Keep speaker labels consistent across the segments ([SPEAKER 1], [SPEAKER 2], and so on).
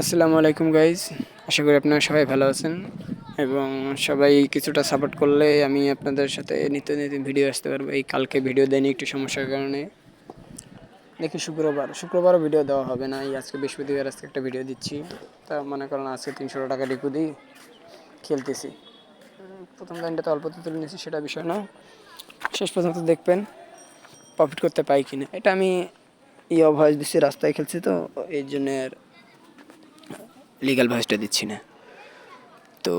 [SPEAKER 1] আসসালামু আলাইকুম গাইজ আশা করি আপনারা সবাই ভালো আছেন এবং সবাই কিছুটা সাপোর্ট করলে আমি আপনাদের সাথে নিত্য নিত্য ভিডিও আসতে পারব। এই কালকে ভিডিও দেয়নি একটু সমস্যার কারণে। দেখি শুক্রবার। শুক্রবারও ভিডিও দেওয়া হবে না। এই আজকে বৃহস্পতিবার, আজকে একটা ভিডিও দিচ্ছি। তা মনে করেন আজকে তিনশো টাকা ডিপু দিই, খেলতেছি। প্রথম লাইনটা তো অল্পতে তুলে নিয়েছি, সেটা বিষয় না। শেষ পর্যন্ত দেখবেন প্রফিট করতে পাই কিনা। এটা আমি ই ভয়েস দিচ্ছি, রাস্তায় খেলছি তো, এই জন্য লিগাল ভয়েসটা দিচ্ছি না। তো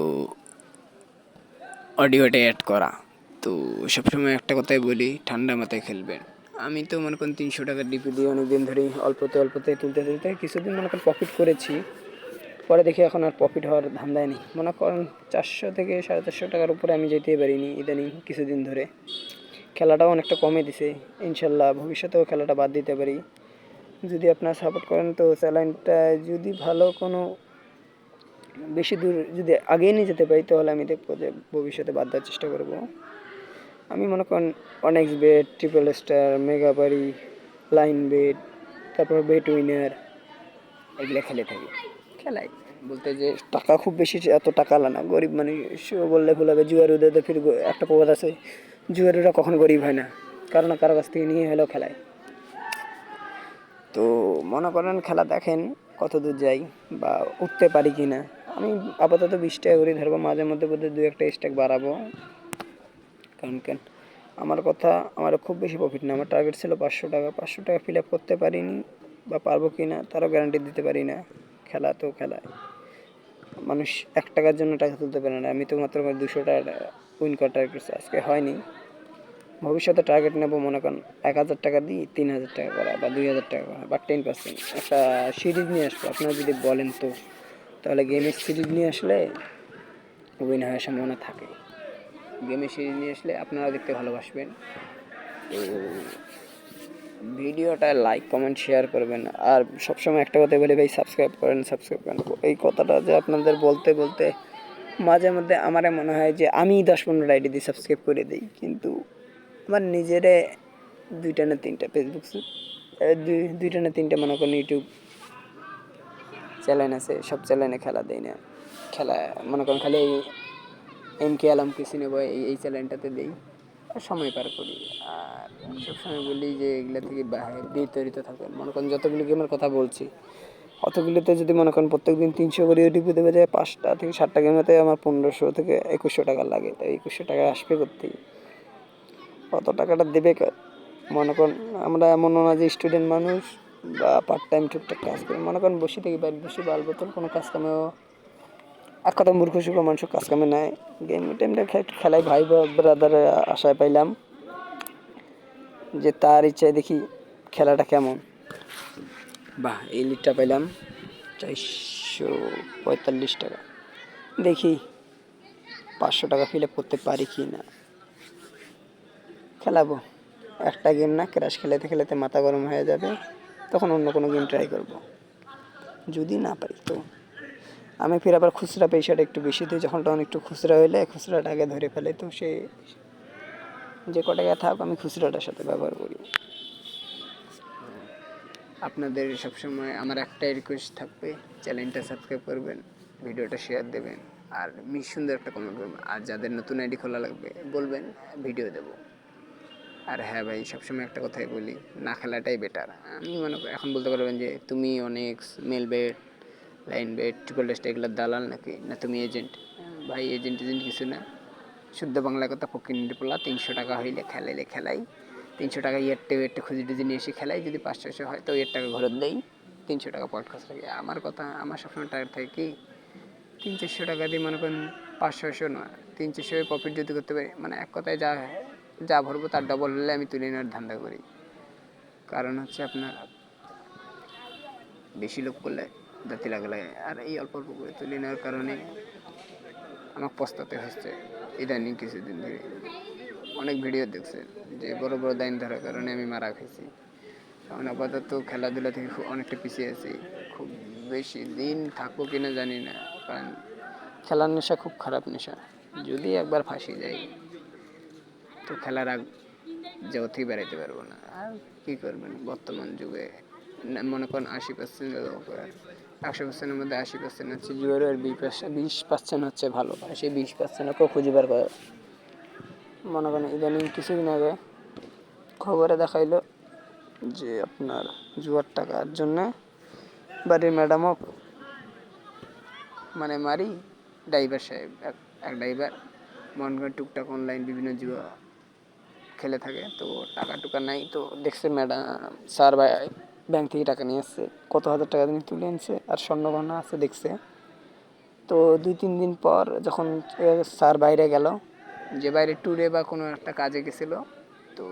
[SPEAKER 1] অডিওটা অ্যাড করা। তো সবসময় একটা কথাই বলি, ঠান্ডা মাথায় খেলবেন। আমি তো মনে করেন তিনশো টাকার ডিপি দিয়ে অনেকদিন ধরেই অল্পতে অল্পতে তুলতে তুলতে কিছুদিন মনে করেন প্রফিট করেছি। পরে দেখি এখন আর প্রফিট হওয়ার ধান্দায় নেই। মনে করেন চারশো থেকে সাড়ে চারশো টাকার উপরে আমি যেতেই পারিনি ইদানিং কিছুদিন ধরে। খেলাটাও অনেকটা কমে দিছে। ইনশাল্লাহ ভবিষ্যতেও খেলাটা বাদ দিতে পারি। যদি আপনারা সাপোর্ট করেন তো চ্যানেলটা যদি ভালো কোনো বেশি দূর যদি আগিয়ে নিয়ে যেতে পারি, তাহলে আমি দেখব যে ভবিষ্যতে বাদ দেওয়ার চেষ্টা করব। আমি মনে করেন অনেক্স বেড, ট্রিপল স্টার, মেগা বাড়ি, লাইন বেড, তারপর বেড উইনার, এগুলো খেলে থাকি। খেলাই বলতে যে টাকা খুব বেশি এত টাকা না, গরিব মানে বললে ভুল হবে জুয়ারুদের তো ফির একটা প্রবাদ আছে জুয়ারুরা কখন গরিব হয় না কারণ কারও কাছ থেকে নিয়ে হলেও খেলায়। তো মনে করেন খেলা দেখেন কত দূর যাই বা উঠতে পারি কি না আমি আপাতত বিশ টাকা করে ধরবো, মাঝে মধ্যে বোধহয় দু একটা স্ট্যাক বাড়াবো। কারণ কেন? আমার কথা, আমার খুব বেশি প্রফিট না। আমার টার্গেট ছিল পাঁচশো টাকা। পাঁচশো টাকা ফিল আপ করতে পারিনি বা পারব কি না তারও গ্যারান্টি দিতে পারি না। খেলা তো খেলায়। মানুষ এক টাকার জন্য টাকা তুলতে পারে না। আমি তো মাত্র দুশো টাকা উইন করার টার্গেট আজকে হয়নি। ভবিষ্যতে টার্গেট নেব, মনে করেন এক হাজার টাকা দিই, তিন হাজার টাকা করা বা দুই হাজার টাকা করা বা টেন পার্সেন্ট একটা সিরিজ নিয়ে আসব। আপনারা যদি বলেন তো। তাহলে গেমের সিরিজ নিয়ে আসলে উইন হওয়ার সম্ভাবনা থাকে। গেমের সিরিজ নিয়ে আসলে আপনারা দেখতে ভালোবাসবেন। ভিডিওটা লাইক কমেন্ট শেয়ার করবেন। আর সবসময় একটা কথা বলি ভাই সাবস্ক্রাইব করেন সাবস্ক্রাইব করেন। এই কথাটা যে আপনাদের বলতে বলতে মাঝে মধ্যে আমার মনে হয় যে আমি দশ পনেরো আইডি দিয়ে সাবস্ক্রাইব করে দিই। কিন্তু আমার নিজেরে দুইটা না তিনটা ফেসবুক দুই, দুইটা না তিনটা মনে করেন ইউটিউব চ্যানেল আছে, সব চ্যানেলে খেলা দেয় না। খেলা, মনে করেন খালি এই এম কে আলম কিছু নেব এই এই চ্যানেলটাতে দেই। আর সময় পার করি। আর সবসময় বলি যে এগুলা থেকে বাইরে বিতাড়িত থাকবেন মনে করেন যতগুলো গেমের কথা বলছি, অতগুলিতে যদি মনে করেন প্রত্যেক দিন তিনশো করে ডিপু দেবে যায়, পাঁচটা থেকে সাতটা গেমেতে আমার পনেরোশো থেকে একুশশো টাকা লাগে। তাই একুশশো টাকা আসবে করতেই কত টাকাটা দেবে মনে করেন আমরা এমন না যে স্টুডেন্ট মানুষ বা পার্ট টাইম টুকটাক কাজ করি। মনে করেন বসে থেকে বাড়ি বসে, বাল বোতল কোনো কাজ কামেও এক কথা মূর্খ সুখ মানুষ কাজ কামে নেয় গেম টাইমটা খেলায় ভাই ব্রাদার আশায় পাইলাম যে তার ইচ্ছায় দেখি খেলাটা কেমন। বাহ, এই লিডটা পাইলাম চারশো পঁয়তাল্লিশ টাকা। দেখি পাঁচশো টাকা ফিল আপ করতে পারি কি না। খেলাবো। একটা গেম না ক্র্যাশ খেলাতে খেলাতে মাথা গরম হয়ে যাবে। তখন অন্য কোনো গেম ট্রাই করব। যদি না পারি তো। আমি ফির আবার খুচরা পয়সাটা একটু বেশি দিই, যখন তখন একটু খুচরা হইলে খুচরাটা আগে ধরে ফেলে তো সে যে ক টাকা থাক আমি খুচরাটার সাথে ব্যবহার করি। আপনাদের সবসময় আমার একটাই রিকোয়েস্ট থাকবে চ্যানেলটা সাবস্ক্রাইব করবেন ভিডিওটা শেয়ার দেবেন, আর সুন্দর একটা কমেন্ট করবেন, আর যাদের নতুন আইডি খোলা লাগবে বলবেন ভিডিও দেবো। আর হ্যাঁ ভাই, সবসময় একটা কথাই বলি, না খেলাটাই বেটার আমি মনে করি, এখন বলতে পারবেন যে তুমি অনেক male bed line bed triple test এগুলোর দালাল নাকি? না তুমি এজেন্ট ভাই এজেন্ট এজেন্ট কিছু না। শুদ্ধ বাংলা কথা, ফকির পোলা, তিনশো টাকা হইলে খেলাইলে খেলাই। তিনশো টাকা ইয়েরটে ওয়েরটে খুঁজে টুজে নিয়ে এসে খেলাই, যদি পাঁচশো ছশো হয় তো এর টাকা ঘরত দেই। তিনশো টাকা পট খরচ লাগে। আমার কথা, আমার সবসময় টার্গেট থাকে কি? তিন, চারশো টাকা দিয়ে মনে করেন পাঁচশো নয়, তিন, চারশো প্রফিট যদি করতে পারি মানে এক কথায় যা যা ভরবো তার ডবল হলে আমি তুলে নেওয়ার ধান্দা করি। কারণ হচ্ছে আপনার বেশি লোক করলে দাঁতি লাগে লাগে। আর এই অল্প অল্প করে তুলে নেওয়ার কারণে আমার পস্তাতে হচ্ছে ইদানিং কিছুদিন ধরে। অনেক ভিডিও দেখছে যে বড় বড় দাইন ধরার কারণে আমি মারা খাইছি। এখন আপাতত খেলাধুলা থেকে খুব অনেকটা পিছিয়ে আছি। খুব বেশি দিন থাকব কিনা জানি না, কারণ খেলার নেশা খুব খারাপ নেশা। যদি একবার ফাঁসি যায় তো খেলার আগ জগতেই বেড়াইতে পারব না। আর কী করবেন? বর্তমান যুগে মনে করেন আশি পার্সেন্ট একশো পার্সেন্টের মধ্যে আশি পার্সেন্ট হচ্ছে জুয়ার আর বিশ পার্সেন্ট বিশ পার্সেন্ট হচ্ছে ভালো। আর সেই বিশ পার্সেন্টকে খুঁজে বের করে মনে করেন ইদানিং কিছুদিন আগে খবরে দেখাইলো যে আপনার জুয়ার টাকার জন্যে বাড়ির ম্যাডামও মানে মারি ড্রাইভার সাহেব, এক ড্রাইভার মন করে টুকটাক অনলাইন বিভিন্ন জুয়া খেলে থাকে, তো টাকা টুকা নাই, তো দেখছে ম্যাডাম, স্যার ভাই ব্যাংক থেকে টাকা নিয়ে আসছে, কত হাজার টাকা তিনি তুলে আনছে, আর স্বর্ণ গহনা আছে দেখছে তো দুই, তিন দিন পর যখন স্যার বাইরে গেল, যে বাইরে ট্যুরে বা কোনো একটা কাজে গেছিল, তো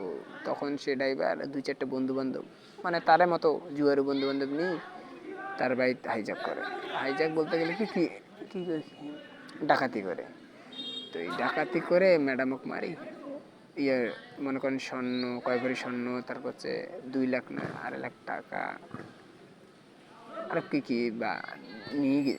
[SPEAKER 1] তখন সে ড্রাইভার, দুই চারটে বন্ধু বান্ধব মানে তার মতো জুয়ার বন্ধু বান্ধব নিয়ে তার বাড়িতে হাইজ্যাক করে হাইজ্যাক বলতে গেলে কি কি? ডাকাতি করে তো এই ডাকাতি করে ম্যাডামক মারি ইয়ে মনে করেন স্বর্ণ, কয় ভরি স্বর্ণ, তারপর হচ্ছে দুই লাখ না আড়াই লাখ টাকা। আর কি কি বা নিয়ে গে-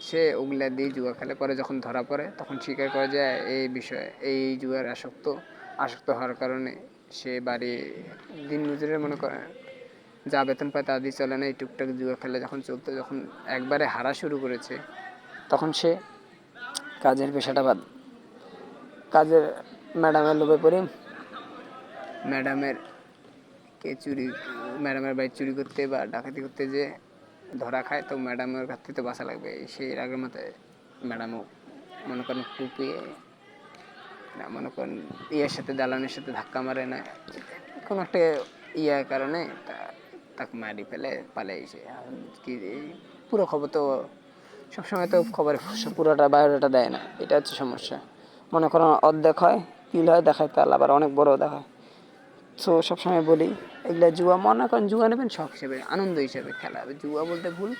[SPEAKER 1] সে ওগুলা দিয়ে জুয়া খেলে পরে যখন ধরা পড়ে তখন স্বীকার করে যে এই বিষয়ে, এই জুয়ার আসক্ত আসক্ত হওয়ার কারণে সে বাড়ি দিন মজুরের মনে করে যা বেতন পায় তা দিয়ে চলে না। এই টুকটাক জুয়া খেলে যখন চলতো, যখন একবারে হারা শুরু করেছে, তখন সে কাজের পেশাটা বাদ, কাজের ম্যাডামের লোভে পড়ে। ম্যাডামের কে চুরি ম্যাডামের বাড়ি চুরি করতে বা ডাকাতি করতে যে ধরা খায় তো ম্যাডামের কাছ থেকে তো বাঁচা লাগবে। সেই আগের মাথায় ম্যাডামও মনে করেন কুপিয়ে না মনে করেন ইয়ের সাথে দালানের সাথে ধাক্কা মারে না। কোনো একটা ইয়ার কারণে তা- তাকে মারি ফেলে পালে এসে। কি পুরো খবর তো সবসময় তো খবরে পুরোটা বায়োডাটা দেয় না। এটা হচ্ছে সমস্যা। মনে করেন অর্ধেক হয় কিল হয় দেখায় তাহলে আবার অনেক বড় দেখায়। সো সবসময় বলি, এগুলা জুয়া, মনে করেন জুয়া নেবেন শখ হিসেবে, আনন্দ হিসেবে খেলা। হবে জুয়া বলতে ভুল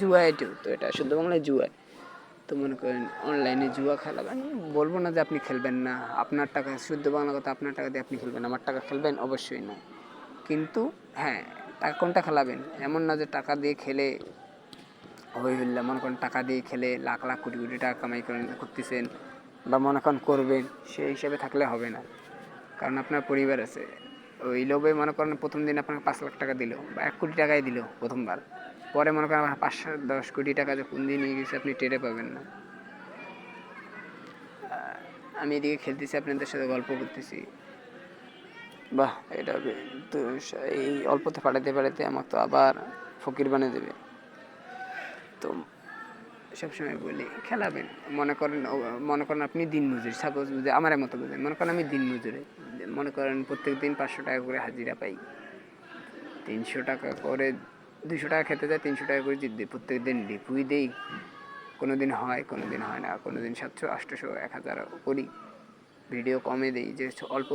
[SPEAKER 1] জুয়া এটিও তো এটা শুদ্ধ বাংলায় জুয়ায় তো মনে করেন অনলাইনে জুয়া খেলা, আমি বলব না যে আপনি খেলবেন না, আপনার টাকা, শুদ্ধ বাংলা কথা, আপনার টাকা দিয়ে আপনি খেলবেন, আমার টাকা খেলবেন? অবশ্যই না কিন্তু হ্যাঁ টাকা কোনটা খেলাবেন? এমন না যে টাকা দিয়ে খেলে, হই হইল্লা মনে করেন টাকা দিয়ে খেলে লাখ লাখ, কোটি কোটি টাকা কামাই করেন, করতেছেন। বা মনে করেন করবেন, সেই হিসেবে থাকলে হবে না। কারণ আপনার পরিবার আছে। ওই লোভে মনে করেন প্রথম দিন আপনাকে পাঁচ লাখ টাকা দিল বা এক কোটি টাকাই দিল প্রথমবার। পরে মনে করেন আমার পাঁচশো দশ কোটি টাকা যে কোন দিন নিয়ে গেছে, আপনি টেরে পাবেন না। আমি এদিকে খেলতেছি, আপনাদের সাথে গল্প করতেছি। বাহ, এটা তো এই অল্পতে পাঠাতে পাঠাতে আমার তো আবার ফকির বানিয়ে দেবে। তো সবসময় বলি, খেলাবেন। মনে করেন মনে করেন আপনি দিন মজুরি। সাপোজ বুঝে আমার মতো বুঝেন, মনে করেন আমি দিন মজুরি। মনে করেন প্রত্যেক দিন পাঁচশো টাকা করে হাজিরা পাই। তিনশো টাকা করে দুশো টাকা খেতে যায় তিনশো টাকা করে জিত দিই। প্রত্যেক দিন ডিপুই দিই। কোনো দিন হয় কোনো দিন হয় না। কোনো দিন সাতশো আটশোশো এক হাজার করি। ভিডিও কমে দিই, যে অল্প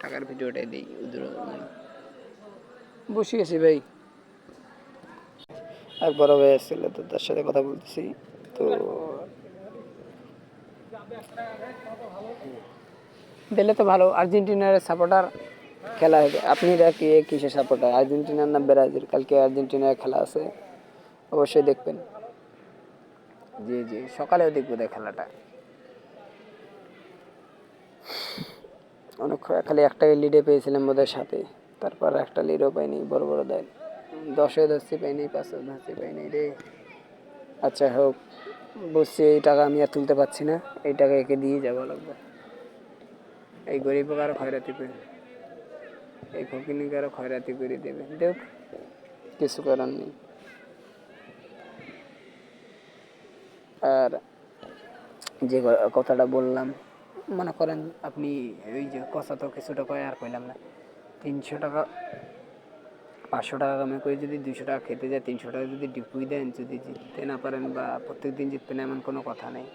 [SPEAKER 1] টাকার ভিডিওটাই দিই উদ্র বসে আছি ভাই। এক বড় ভাই এসেছিল তো তার সাথে কথা বলতেছি। তো দিলে তো ভালো আর্জেন্টিনার সাপোর্টার খেলা হবে। আপনি কি কিসের সাপোর্টার আর্জেন্টিনার না ব্রাজিল কালকে আর্জেন্টিনার খেলা আছে। অবশ্যই দেখবেন। জি জি সকালেও দেখব দেখ খেলাটা। অনেক খালি একটা লিডে পেয়েছিলাম বোধহয় সাথে তারপর একটা লিডও পাইনি বড় বড় দেয় দশে ধরছি পাইনি পাঁচে ধরছি পাইনি রে। আচ্ছা হোক, বুঝছি এই টাকা আমি আর তুলতে পারছি না, এই টাকা একে দিয়ে যাব লাগবে। এই গরিব আরও খয়রাতি করে এই ফকিনিকে আরও খয়রাতি করে দেবে। দেখ, কিছু করার নেই। আর যে কথাটা বললাম, মনে করেন আপনি ওই যে কথা তো কিছুটা কয় আর কইলাম না, তিনশো টাকা পাঁচশো টাকা কামাই করে যদি দুশো টাকা খেতে যায়, তিনশো টাকা যদি ডিপুই দেন, যদি জিততে না পারেন বা প্রত্যেক দিন জিতবেন এমন কোনো কথা নেই।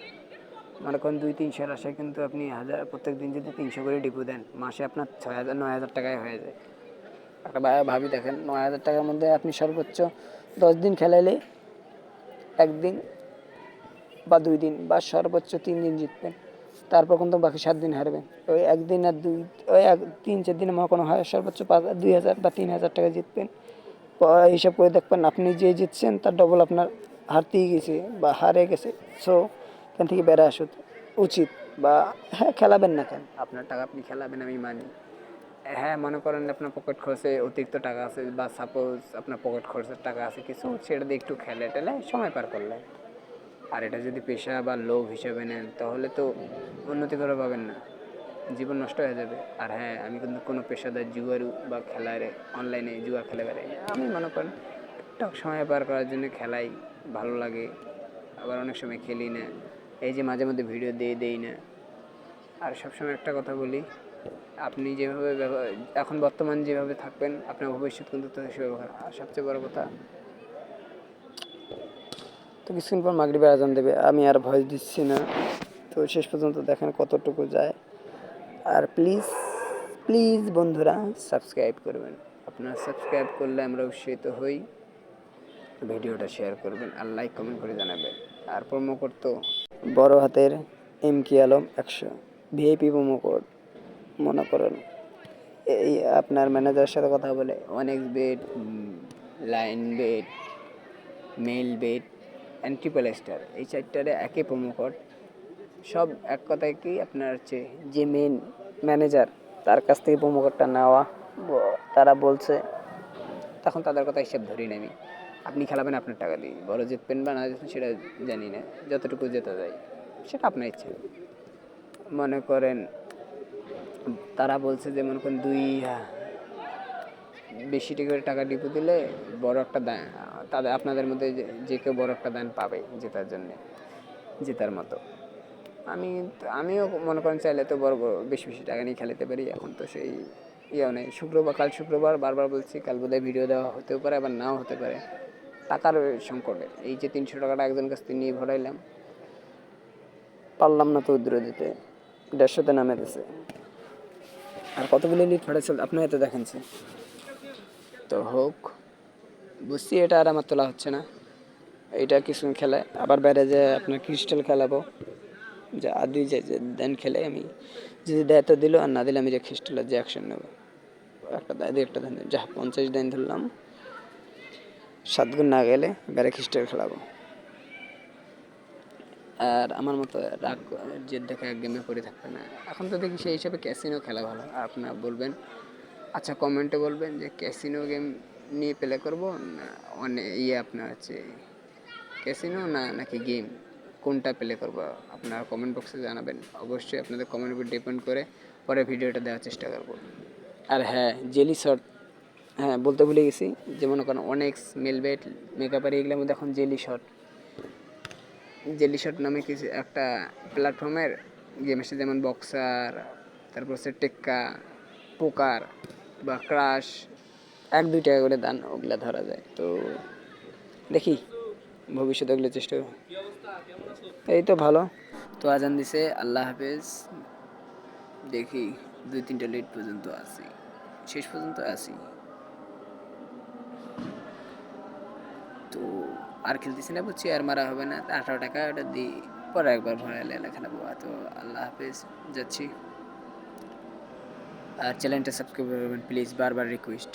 [SPEAKER 1] মনে করেন দুই তিনশোর আশায় কিন্তু আপনি হাজার প্রত্যেক দিন যদি তিনশো করে ডিপু দেন, মাসে আপনার ছয় হাজার, নয় হাজার টাকায় হয়ে যায়। একটা ভাবি দেখেন, নয় হাজার টাকার মধ্যে আপনি সর্বোচ্চ দশ দিন খেলাইলে একদিন বা দুই দিন বা সর্বোচ্চ তিন দিন জিতবেন। তারপর কিন্তু বাকি সাত দিন হারবেন ওই একদিন আর দুই, ওই এক, তিন, চার দিনে মনে কোনো হয় সর্বোচ্চ পাঁচ, দুই হাজার বা তিন হাজার টাকা জিতবেন। হিসাব করে দেখবেন আপনি যে জিতছেন তার ডবল আপনার হারতেই গেছে বা হারে গেছে। সো এখান থেকে বেড়ে আসা উচিত বা হ্যাঁ খেলাবেন না কেন? আপনার টাকা আপনি খেলাবেন, আমি মানি। হ্যাঁ মনে করেন আপনার পকেট খরচে অতিরিক্ত টাকা আছে বা সাপোজ আপনার পকেট খরচের টাকা আছে, কিছু সেটা দিয়ে একটু খেলে টেলে সময় পার করলেন। আর এটা যদি পেশা বা লোভ হিসেবে নেন, তাহলে তো উন্নতি করে পাবেন না। জীবন নষ্ট হয়ে যাবে। আর হ্যাঁ আমি কিন্তু কোনো পেশাদার জুয়ারু বা খেলার অনলাইনে জুয়া খেলে বেড়াই। আমি মনে করেন, টুকটাক সময় পার করার জন্য খেলাই ভালো লাগে। আবার অনেক সময় খেলি না। এই যে মাঝে মধ্যে ভিডিও দিয়ে দেই না। আর সবসময় একটা কথা বলি, আপনি যেভাবে এখন বর্তমান যেভাবে থাকবেন, আপনার ভবিষ্যৎ কিন্তু সেভাবে আর সবচেয়ে বড় কথা তো কিছুক্ষণ পর মাগরিবের আজান দেবে, আমি আর ভয় দিচ্ছি না। তো শেষ পর্যন্ত দেখেন কতটুকু যায়। আর প্লিজ প্লিজ বন্ধুরা সাবস্ক্রাইব করবেন। আপনারা সাবস্ক্রাইব করলে আমরা উৎসাহিত হই। ভিডিওটা শেয়ার করবেন আর লাইক কমেন্ট করে জানাবেন। আর প্রোমো কোড তো বড় হাতের এম কি আলম একশো। ভিআইপি প্রোমো কোড মনে করেন। এই আপনার ম্যানেজারের সাথে কথা বলে, অনেক bed line bed male bed and এই চারটারে একই প্রোমো কোড সব এক কথায় কি আপনার হচ্ছে যে মেন ম্যানেজার তার কাছ থেকে প্রোমো কোডটা নেওয়া তারা বলছে তখন তাদের কথা হিসাব ধরি না আমি। আপনি খেলাবেন আপনার টাকা দিয়ে বড় জিতবেন বা না সেটা জানি না। যতটুকু জেতা যায় সেটা আপনার ইচ্ছা। মনে করেন তারা বলছে যে মনে করেন দুই হ্যাঁ, বেশি করে টাকা ডিপো দিলে বড় একটা দান তাদের, আপনাদের মধ্যে যে- কেউ বড় একটা দান পাবে জেতার জন্যে, জেতার মতো। আমি, আমিও মনে করেন চাইলে তো বড় বড়, বেশি বেশি টাকা নিয়ে খেলাতে পারি, এখন তো সেই ইয়েও নেই। শুক্রবার, কাল শুক্রবার বারবার বলছি, কাল বোধহয় ভিডিও দেওয়া হতেও পারে, আবার নাও হতে পারে। টাকার সংকটে, এই যে তিনশো টাকাটা একজন কাছ থেকে নিয়ে ভরাইলাম, পারলাম না তো উদ্র দিতে, দেড়শোতে নামে দিছে। আর কতগুলো লিট ফাটাইছিল আপনার এতে দেখেনছে তো হোক, বুঝছি এটা আর আমার তোলা হচ্ছে না। এটা কিছু খেলে, আবার বাইরে যে আপনার ক্রিস্টাল খেলাবো, যে আদি যে দেন খেলে আমি, যদি দেয় তো দিল আর না দিলে আমি যে ক্রিস্টালের যে অ্যাকশন নেব। একটা দেয় দিয়ে একটা দেন যা পঞ্চাশ দেন ধরলাম, সাত গুণ না গেলে বাইরে খ্রিস্টাল খেলাবো। আর আমার মতো রাগ জেদ দেখা গেমে পড়ে থাকবে না। এখন তো দেখি সেই হিসাবে ক্যাসিনো খেলা ভালো আপনারা বলবেন। আচ্ছা কমেন্টে বলবেন যে ক্যাসিনো গেম নিয়ে প্লে করব না অনেক ইয়ে আপনার হচ্ছে ক্যাসিনো না নাকি গেম কোনটা প্লে করব? আপনারা কমেন্ট বক্সে জানাবেন। অবশ্যই আপনাদের কমেন্ট উপর ডিপেন্ড করে পরে ভিডিওটা দেওয়ার চেষ্টা করব। আর হ্যাঁ জেলি শট হ্যাঁ বলতে ভুলে গেছি যে মনে করেন অনেক্স মেলবেট মেকআপের এগুলোর মধ্যে এখন জেলি শট জেলি শট নামে কিছু একটা প্ল্যাটফর্মের গেম এসে যেমন বক্সার তারপর হচ্ছে টেক্কা পোকার বা ক্রাশ এক, দুই টাকা করে দান ওগুলা ধরা যায়। তো দেখি ভবিষ্যতে ওগুলো চেষ্টা। এই তো ভালো। তো আজান দিছে, আল্লাহ হাফেজ। দেখি দুই, তিনটা লেট পর্যন্ত আসি শেষ পর্যন্ত আসি তো আর খেলতেছি না বুঝছি, আর মারা হবে না। আঠারো টাকা ওটা দিই, পরে একবার ভরাইলে এলা খেলাবো তো আল্লাহ হাফেজ, যাচ্ছি। আর চ্যানেলটা সাবস্ক্রাইব করবেন প্লিজ বারবার রিকোয়েস্ট